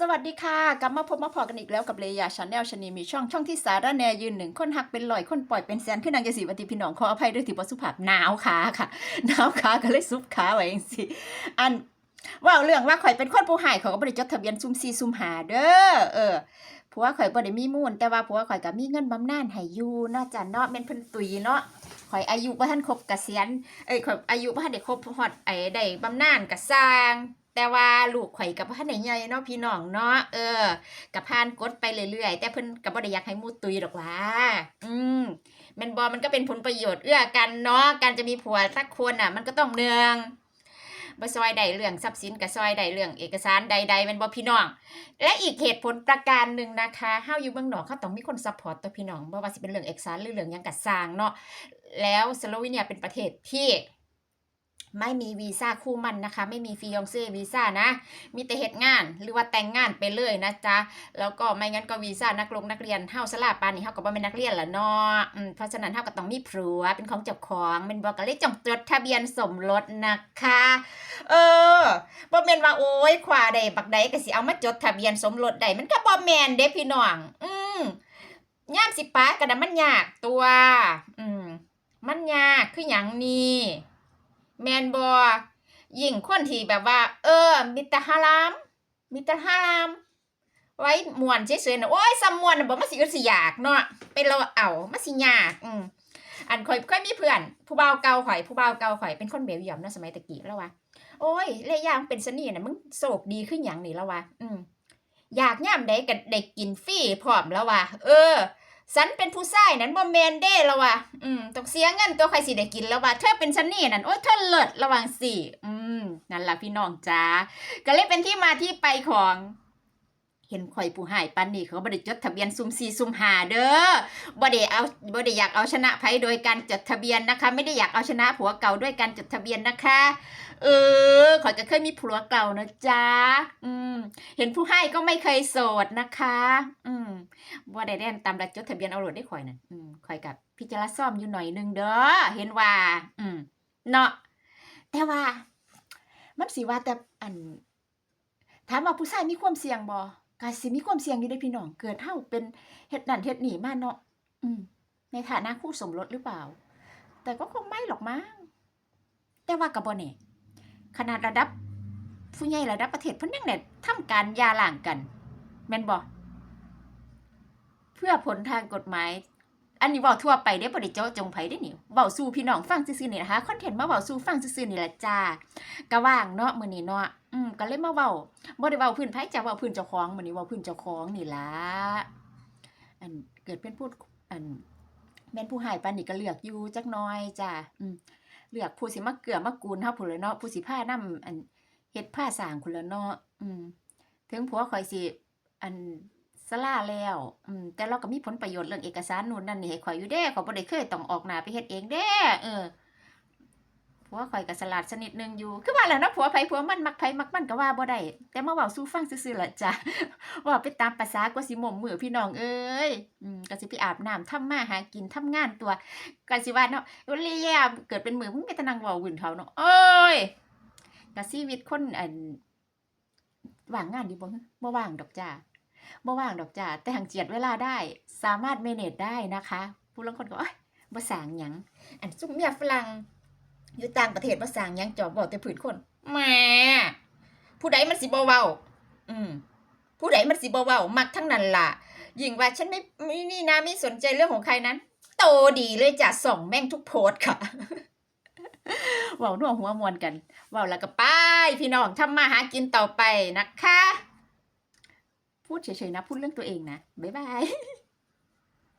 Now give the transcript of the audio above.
สวัสดีค่ะ กลับมาพบมาพอกันอีกแล้วกับเลยาชาแนลชนีมีช่องช่องที่สาระแนยืนหนึ่งคนหักเป็นลอยคนปล่อยเป็นแสนขึ้นนางเกษีวัติพี่น้องขออภัยด้วยที่บสุภาพหนาวขาค่ะหนาวขาก็เลยซุบขาไว้เองสิอันว่าเรื่องว่าข่อยเป็นคนผู้หายเขาก็บริจดทะเบียนซุ่มซีซุ่มหาเด้อเออผัวข่อยบ่ได้มีมูลแต่ว่าผัวข่อยก็มีเงินบำนาญให้อยู่เนาะจ้ะเนาะแม่นเพิ่นตุยเนาะข่อยอายุบ่ทันครบเกษียณเอ้ยข่อยอายุบ่ทันได้ครบฮอดไอ้ได้บำนาญก็สร้าง แต่ว่าลูกข่อยกับพ่อไหนใหญ่เนาะพี่น้องเนาะเออกับพานกดไปเรื่อยๆ แต่เพิ่นกับบ่ได้อยากให้มูตุยดอกว่าอืมแม่นบอมันก็เป็นผลประโยชน์เอื้อกันเนาะการจะมีผัวสักคนอะ มันก็ต้องเนืองบ่ซอยใดเรื่องทรัพย์สินกับซอยใดเรื่องเอกสารใดๆแม่นบ่พี่น้อง และอีกเหตุผลประการหนึ่งนะคะเฮาอยู่เมืองนอกเขาต้องมีคนซัพพอร์ตตัวพี่น้องบ่ว่าสิเป็นเรื่องเอกสารหรือเรื่องยังก็สร้างเนาะแล้วสโลวีเนียเป็นประเทศที่ ไม่มีวีซ่าคู่มันนะคะ ไม่มีฟิยองเซ่วีซ่านะ มีแต่เหตุงานหรือว่าแต่งงานไปเลยนะจ๊ะ แล้วก็ไม่งั้นก็วีซ่านักลงนักเรียนเฮาสลาปานนี่เฮาก็บ่เป็นนักเรียนละเนาะอืมเพราะฉะนั้นเฮาก็ต้องมีผัวเป็นของเจ้าของเป็นบอกกันเลยจงจดทะเบียนสมรสนะคะ เออบ่แม่นว่าโอ้ยขวาใดบักใดก็สิเอามาจดทะเบียนสมรสได้มันก็บ่แม่นเด้พี่น้อง อืมยามสิป้ากันนะมันยากตัว อืม มันยากคือหยังนี่ แมนบอยิ่งคนที่แบบว่า เออ มิตรฮาราม มิตรฮาราม ไว้มวนเฉยๆนะโอ้ยซ้ำมวนน่ะบอกมาสิอึดสิอยากเนาะไปรอเอามาสิยากอืมอันข่อยเคยมีเพื่อน ผู้เบาเก่าข่อย ผู้เบาเก่าข่อยเป็นคนเบลยียมเนาะสมัยตะกี้แล้ววะโอ้ยเลยยามเป็นสนีนะมึงโศกดีขึ้นอย่างนี้แล้ววะอืมอยากย่ามใดก็ได้กินฟรีพร้อมแล้ววะเออ สันเป็นผู้ชายนั้นบ่แมนเด้แล้วว่ะอืมต้องเสียเงินตัวใครสิได้กินแล้วว่ะเธอเป็นชันนี่นั่นโอ้ยเธอเลิศระวังสิอืมนั่นล่ะพี่น้องจ้าก็เลยเป็นที่มาที่ไปของ เห็นข่อยผู้หายปันนี่เขาบ่ได้จดทะเบียนซุ่มสี่ซุ่มหาเด้อบ่ได้เอาบ่ได้อยากเอาชนะไผโดยการจดทะเบียนนะคะ ไม่ได้อยากเอาชนะผัวเก่าด้วยการจดทะเบียนนะคะ เออข่อยก็เคยมีผัวเก่านะจ๊ะอืมเห็นผู้ให้ก็ไม่เคยโสดนะคะ อืมว่ได้แน่นตามรัจดทะเบียนเอารถได้ข่อยนั่นอืมข่อยกับพิจารณาซ่อมอยู่หน่อยหนึงเด้อเห็นว่า อืมเนาะแต่ว่ามันสิว่าแต่อันถามว่าผู้ชายมีความเสี่ยงบ่ ก็สิมีความเสี่ยงอยู่ได้พี่น้อง เกิดเฮาเป็นเฮ็ดนั่นเฮ็ดนี่มาเนาะอืม ในฐานะคู่สมรสหรือเปล่า แต่ก็คงไม่หรอกมั้งแต่ว่าก็บ่แน่ขนาดระดับผู้ใหญ่ระดับประเทศเพิ่นยังได้ทำการยาร้างกัน แม่นบ่เพื่อผลทางกฎหมาย อันนี้เว้าทั่วไปได้บ่ได้เจาะจงไผได้นี่เว้าสู่พี่น้องฟังซื่อๆนี่นะคะคอนเทนต์มาเว้าสู่ฟังซื่อๆนี่แหละจ้าก็ว่างเนาะมื้อนี้เนาะ อืมก็เลยมาเว้าบ่ได้เว้าพื้นไผจ้าเว้าพื้นเจ้าของมื้อนี้เว้าพื้นเจ้าของนี่ล่ะอันเกิดเป็นผู้อันแม่นผู้หายปานนี้ก็เลือกอยู่จักน่อยจ้าอืมเลือกผู้สิมาเกือมากูลเฮาพุ่นละเนาะผู้สิพานำอันเฮ็ดผ้าสร้างพุ่นละเนาะอืมถึงผัวข่อยสิอันสลาแล้วอืมแต่เราก็มีผลประโยชน์เรื่องเอกสารนู่นนั่นนี่ให้ข่อยอยู่เด้ข่อยบ่ได้เคยต้องออกหน้าไปเฮ็ดเองเด้เออ ผัวข่อยก็สลัดสนิทหนึงอยู่ คือว่าแหล้วนะผัวไผผัวมันมักไผมักมันก็ว่าบ่ได้ แต่มาเว้าสู่ฟังซื่อๆล่ะจ้ะว่าไปตามภาษากว่าสิหม่มมือพี่น้องเอ้ยอืมก็สิไปอาบน้ำทำมาหากินทำงานตัวก็สิว่าเนาะเลียเกิดเป็นมือมึงไปตะนังเว้าวุ่นเขาเนาะโอ้ยก็ชีวิตคนอันว่างงานดีบ่บ่ว่างดอกจ้าบ่ว่างดอกจ้าแต่หังเจียดเวลาได้ สามารถเมเนจได้นะคะ ผู้ลางคนก็เอ้ยบ่สางหยังอันซุ่มเมียฝรั่ง อยู่ต่างประเทศบ่สร้างยังจอบเว้าแต่ผืนคนแหมผู้ใดมันสิบ่เว้าอืมผู้ใดมันสิบ่เว้ามักทั้งนั้นล่ะยิ่งว่าฉันไม่ไม่นี่นะไม่สนใจเรื่องของใครนั้น โตดีเลยจ้ะส่องแม่งทุกโพสค่ะเว้านัวหัวมวนกันเว้าแล้วก็ไปพี่น้องทำมาหากินต่อไปนะคะ พูดเฉยๆนะ พูดเรื่องตัวเองนะ บ๊ายบาย